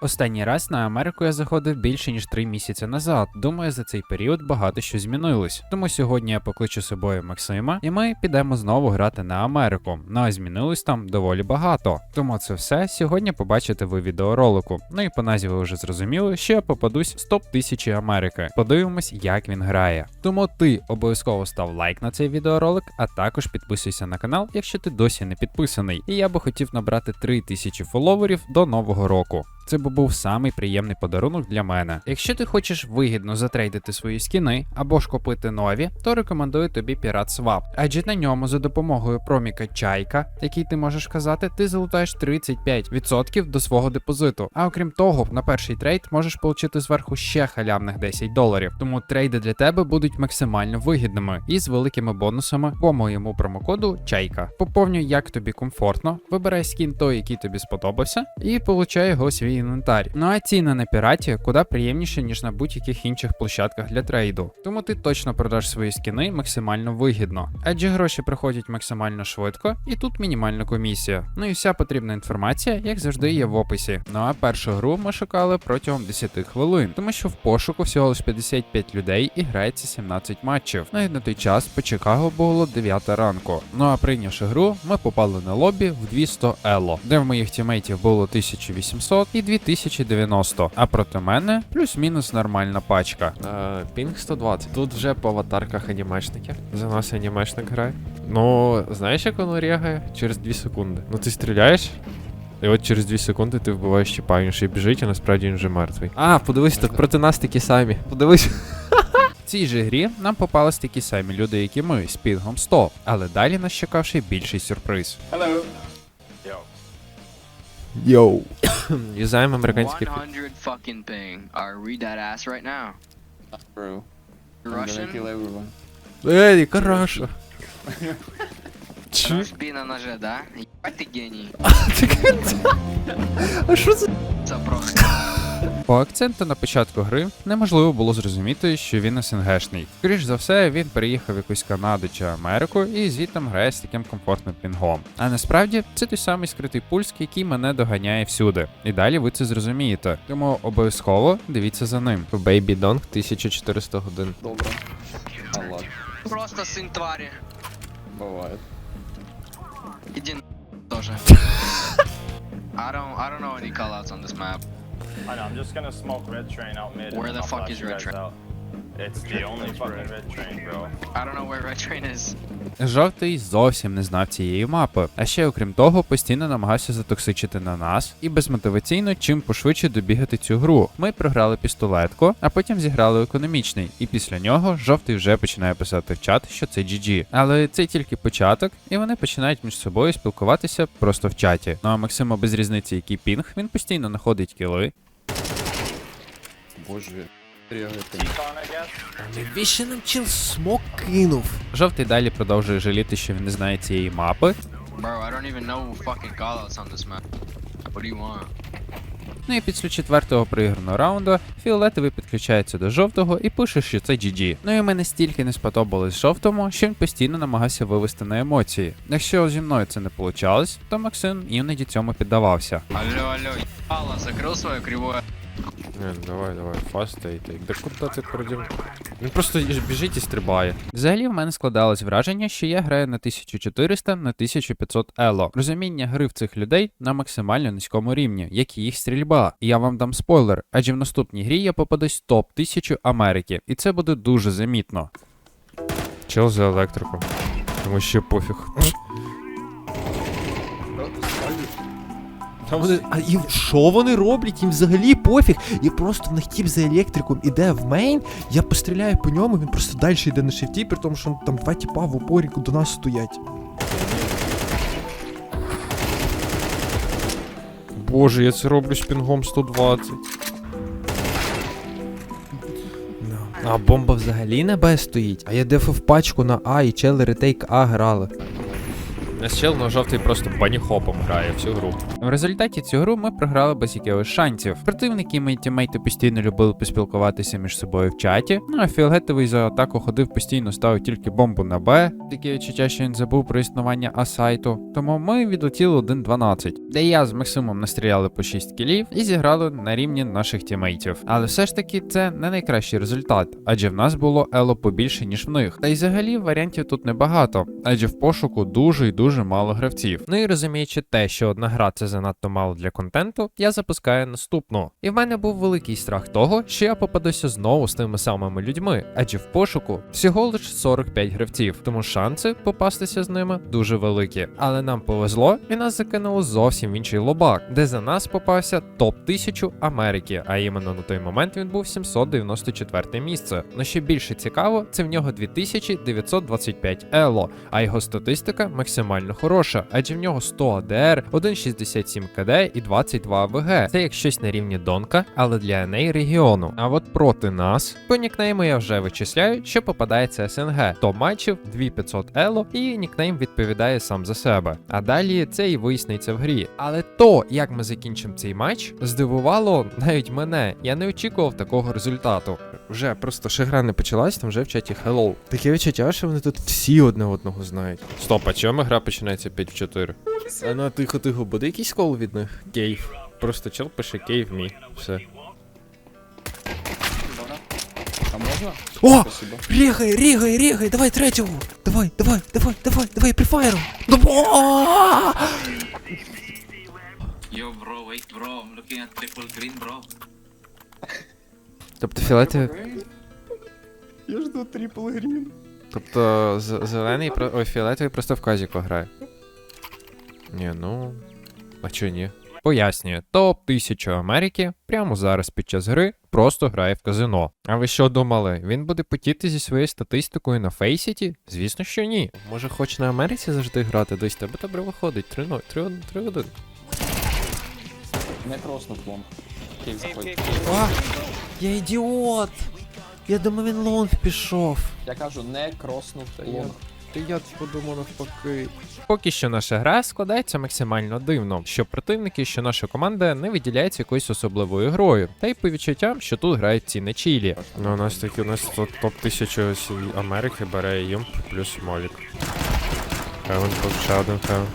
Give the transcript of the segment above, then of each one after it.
Останній раз на Америку я заходив більше ніж три місяці назад. Думаю, за цей період багато що змінилось. Тому сьогодні я покличу з собою Максима, і ми підемо знову грати на Америку. Ну а змінилось там доволі багато. Тому це все сьогодні побачите ви відеоролику. Ну і по назві ви вже зрозуміли, що я попадусь з топ 1000 Америки. Подивимось, як він грає. Тому ти обов'язково став лайк на цей відеоролик, а також підписуйся на канал, якщо ти досі не підписаний. І я би хотів набрати 3000 фоловерів до нового року. Це би був самий приємний подарунок для мене. Якщо ти хочеш вигідно затрейдити свої скіни або ж купити нові, то рекомендую тобі Pirate Swap. Адже на ньому за допомогою проміка Чайка, який ти можеш казати, ти залутаєш 35% до свого депозиту. А окрім того, на перший трейд можеш отримати зверху ще халявних 10 доларів. Тому трейди для тебе будуть максимально вигідними і з великими бонусами по моєму промокоду Чайка. Поповнюй, як тобі комфортно, вибирай скін той, який тобі сподобався, і получай його у свій інвентар. Ну а ціни на піраті куди приємніше, ніж на будь-яких інших площадках для трейду. Тому ти точно продаш свої скіни максимально вигідно. Адже гроші приходять максимально швидко, і тут мінімальна комісія. Ну і вся потрібна інформація, як завжди, є в описі. Ну а першу гру ми шукали протягом 10 хвилин, тому що в пошуку всього лише 55 людей і грається 17 матчів. Ну і на той час по Чикаго було 9 ранку. Ну а прийнявши гру, ми попали на лобі в 200 ело, де в моїх тімейтів було 1800 і 2090, а проти мене плюс-мінус нормальна пачка. Е, Пінг 120. Тут вже по аватарках анімешники. За нас анімешник грає. Ну, знаєш, як воно рягає? Через 2 секунди. Ну ти стріляєш, і от через 2 секунди ти вбиваєш чіпа, він ще біжить, а насправді він вже мертвий. А, подивись, так проти нас такі самі. Подивись. В цій же грі нам попались такі самі люди, як і ми, з пінгом 100, але далі нас чекав ще більший сюрприз. Йоу. Юзаємо американський 100 fucking ping. Are read that ass right now. Bro, Russian? Эй, everyone. Ей, яка раша. Наш бій на ноже, да? Ебать ты гений. А що це? Це просто. По акценту на початку гри неможливо було зрозуміти, що він СНГшний. Скоріш за все, він переїхав в якусь Канаду чи Америку і звідтам грає з таким комфортним пінгом. А насправді це той самий скритий пульс, який мене доганяє всюди. І далі ви це зрозумієте. Тому обов'язково дивіться за ним. Baby Dong 1400 годин. Добре. Аллах. Просто сын твари. Буває. Иди на тоже. I don't I don't know any callouts on this map. I know, I'm just gonna smoke red train out mid. Where the fuck is red train? out. It's the only fucking red train, bro. I don't know where red train is. Жовтий зовсім не знав цієї мапи, а ще окрім того, постійно намагався затоксичити на нас і безмотиваційно чим пошвидше добігати цю гру. Ми програли пістолетку, а потім зіграли економічний, і після нього жовтий вже починає писати в чат, що це GG. Але це тільки початок, і вони починають між собою спілкуватися просто в чаті. Ну а Максима без різниці, який пінг, він постійно знаходить кіли, Боже. Навіщо нам чел смок кинув? Жовтий далі продовжує жаліти, що він не знає цієї мапи, Bro, I don't even know fucking callouts on this map. What do you want? Ну і після четвертого проіграного раунду фіолетовий підключається до жовтого і пише, що це GG. Ну і мене стільки не сподобалось жовтому, що він постійно намагався вивести на емоції. Якщо зі мною це не получалось, то Максим іноді цьому піддавався. Алло, алло, ебало, закрыл свое кривое. Не, давай, давай, фаст тейк. Да куди ти продім? Він просто біжить і стрибає. Взагалі в мене складалось враження, що я граю на 1400 на 1500 ело. Розуміння гри в цих людей на максимально низькому рівні, як і їх стрільба. І я вам дам спойлер, адже в наступній грі я попадусь в топ 1000 Америки, і це буде дуже замітно. Чел за електрику. Тому ще пофіг. А вони, а і що вони роблять? Їм взагалі пофіг. І просто в них тіп за електриком іде в мейн, я постріляю по ньому, він просто далі йде на шифті, при тому, що там два тіпа в упорі до нас стоять. Боже, я це роблю з пінгом 120. А бомба взагалі на Б стоїть, а я дефав пачку на А і чели ретейк А грали. Чел на жовтий просто баніхопом грає всю гру. В результаті цю гру ми програли без якихось шансів. Противники мої тімейти постійно любили поспілкуватися між собою в чаті. Ну а фіолетовий за атаку ходив постійно, ставив тільки бомбу на Б. Таке відчуття, що він забув про існування А-сайту. Тому ми відлетіли 1-12, де я з Максимом настріляли по 6 кілів і зіграли на рівні наших тімейтів. Але все ж таки це не найкращий результат, адже в нас було ело побільше, ніж в них. Та й взагалі варіантів тут небагато, адже в пошуку дуже і дуже мало гравців. Ну і розуміючи те, що одна гра це занадто мало для контенту, я запускаю наступну. І в мене був великий страх того, що я попадуся знову з тими самими людьми, адже в пошуку всього лише 45 гравців, тому шанси попастися з ними дуже великі. Але нам повезло, і нас закинуло зовсім в інший лобак, де за нас попався топ 1000 Америки, а іменно на той момент він був 794 місце. Но ще більше цікаво, це в нього 2925 ело, а його статистика максимально хороша, адже в нього 100 АДР, 1,67 КД і 22 АВГ. Це як щось на рівні Донка, але для NA регіону. А от проти нас, по нікнейму я вже вичисляю, що попадається СНГ. 100 матчів, 2500 ело, і нікнейм відповідає сам за себе. А далі це і виясниться в грі. Але то, як ми закінчимо цей матч, здивувало навіть мене. Я не очікував такого результату. Вже просто ще гра не почалась, там вже в чаті hello. Таке відчуття, що вони тут всі одне одного знають. Стоп, а чому гра починається 5 в 4? А ну тихо, тихо, буде якийсь кол від них? Кейв. Просто чел пише кейв мі. Все. А можна? О! Спасибо. Рігай, рігай, рігай, давай третього! Давай, давай, давай, давай, давай, прифайром! Давай! Yo, bro, wait, bro. I'm looking at triple green, bro. Тобто фіолетовий. Я жду трипл грін. Тобто зелений. Ой, фіолетовий просто в казіку грає. Ні, ну. А чо ні? Пояснюю, топ 1000 Америки прямо зараз під час гри просто грає в казино. А ви що думали? Він буде потіти зі своєю статистикою на фейсіті? Звісно, що ні. Може хоч на Америці завжди грати, десь тебе добре виходить. 3-0, 3-1, 3-1. Не кроснув лом. Кейк заходь. А, я ідіот! Я думав, він лонг пішов. Я кажу, не кроснув лом. Ти я подумав навпаки. Поки що наша гра складається максимально дивно, що противники, що наша команда не виділяється якоюсь особливою грою, та й по відчуттям, що тут грають ці не чілі. Ну, у нас такі, у нас топ 1000 Америки бере Юмп плюс Молік. Хевен ще один Хевен.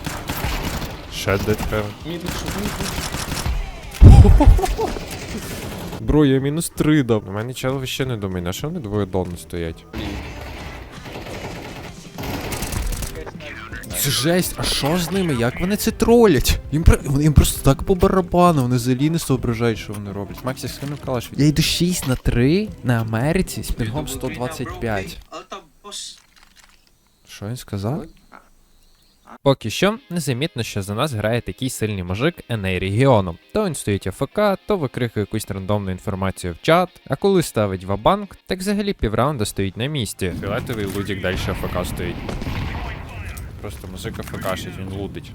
Ще дед Хевен. Бро, я мінус 3 дав. У мене чел ще не думає, на що вони двоє дон стоять? Це жесть, а що з ними? Як вони це тролять? Їм, про- їм просто так по барабану, вони взагалі не соображають, що вони роблять. Максі, скинув калаш. Я йду 6 на 3 на Америці з пінгом 125. Що він сказав? Поки що незамітно, що за нас грає такий сильний мужик NA регіону. То він стоїть АФК, то викрикує якусь рандомну інформацію в чат, а коли ставить вабанк, так взагалі півраунда стоїть на місці. Фіолетовий лудік далі АФК стоїть. Просто музика ФКшить, він лудить.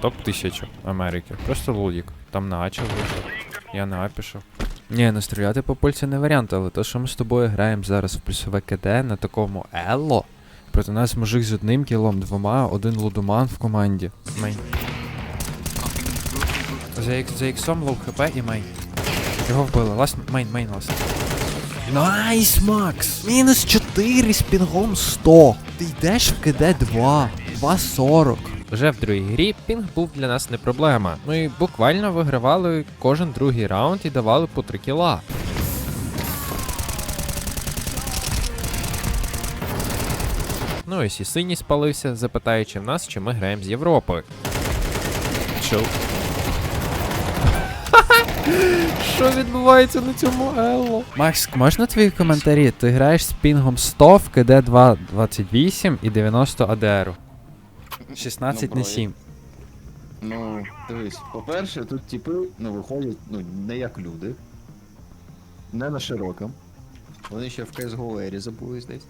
Топ 1000 Америки. Просто лудік. Там на Ача вийшов. Я на А пішов. Ні, ну стріляти по пульці не варіант, але то, що ми з тобою граємо зараз в плюсове КД на такому Елло. Проти нас мужик з одним кілом, двома, один лудоман в команді. Мейн. За, ікс- за іксом лоу хп і мейн. Його вбили. Ласт мейн, мейн ласт. Найс, Макс! Мінус 4 з пінгом 100. Ти йдеш в КД 2. 2.40. Вже в другій грі пінг був для нас не проблема. Ми буквально вигравали кожен другий раунд і давали по 3 кіла. Ось і синій спалився, запитаючи в нас, чи ми граємо з Європи. Чел. Що відбувається на цьому Елло? Макс, можна твої коментарі? Ти граєш з пінгом 100 в КД 2, 28 і 90 АДР. 16 Ну, на 7. Ну, дивись, по-перше, тут типи ну, виходять ну, не як люди. Не на широком. Вони ще в CSGO Ері забулись десь.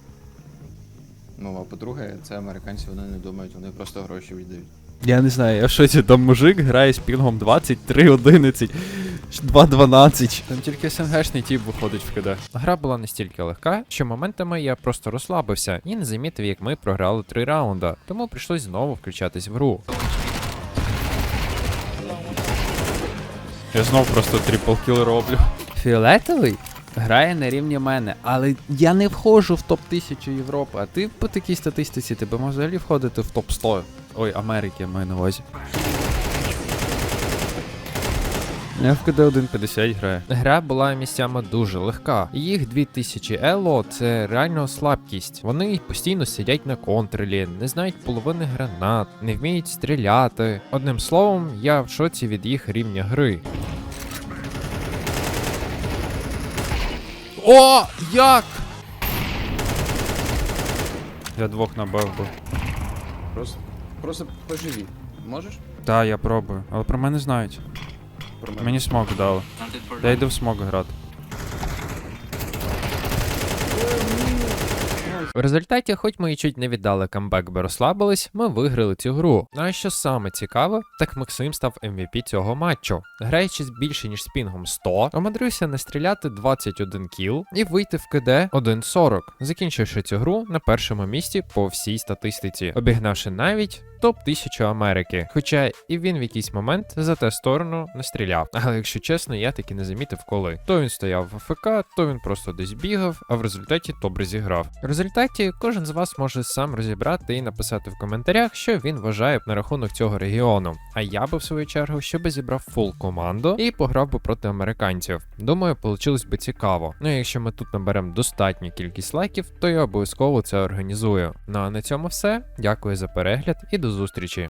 Ну, а по-друге, це американці, вони не думають, вони просто гроші віддають. Я не знаю, я в шоці, там мужик грає з пінгом 23, 11, 2, 12. Там тільки СНГшний тіп виходить в КД. Гра була настільки легка, що моментами я просто розслабився і не замітив, як ми програли три раунда. Тому прийшлось знову включатись в гру. Я знов просто трипл кіл роблю. Фіолетовий? Грає на рівні мене, але я не входжу в топ 1000 Європи, а ти по такій статистиці тебе може взагалі входити в топ 100. Ой, Америки я маю на увазі. Я в КД 1.50 граю. Гра була місцями дуже легка. Їх 2000 ело це реально слабкість. Вони постійно сидять на контролі, не знають половини гранат, не вміють стріляти. Одним словом, я в шоці від їх рівня гри. О, як? Я двох набив би. Просто, просто поживи. Можеш? Так, я пробую, але про мене знають. Про мене. Мені смок дали. Я йду в смок грати. В результаті, хоч ми і чуть не віддали камбек, бо розслабились, ми виграли цю гру. Ну а що саме цікаве, так Максим став MVP цього матчу. Граючи більше ніж з пінгом 100, не стріляти 21 кіл і вийти в КД 1.40, закінчивши цю гру на першому місці по всій статистиці, обігнавши навіть топ 1000 Америки. Хоча і він в якийсь момент за те сторону настріляв. Але якщо чесно, я таки не замітив коли. То він стояв в АФК, то він просто десь бігав, а в результаті добре зіграв. В результаті кожен з вас може сам розібрати і написати в коментарях, що він вважає на рахунок цього регіону. А я би в свою чергу ще би зібрав фул команду і пограв би проти американців. Думаю, получилось би цікаво. Ну і якщо ми тут наберемо достатню кількість лайків, то я обов'язково це організую. Ну а на цьому все. Дякую за перегляд і до зустрічі.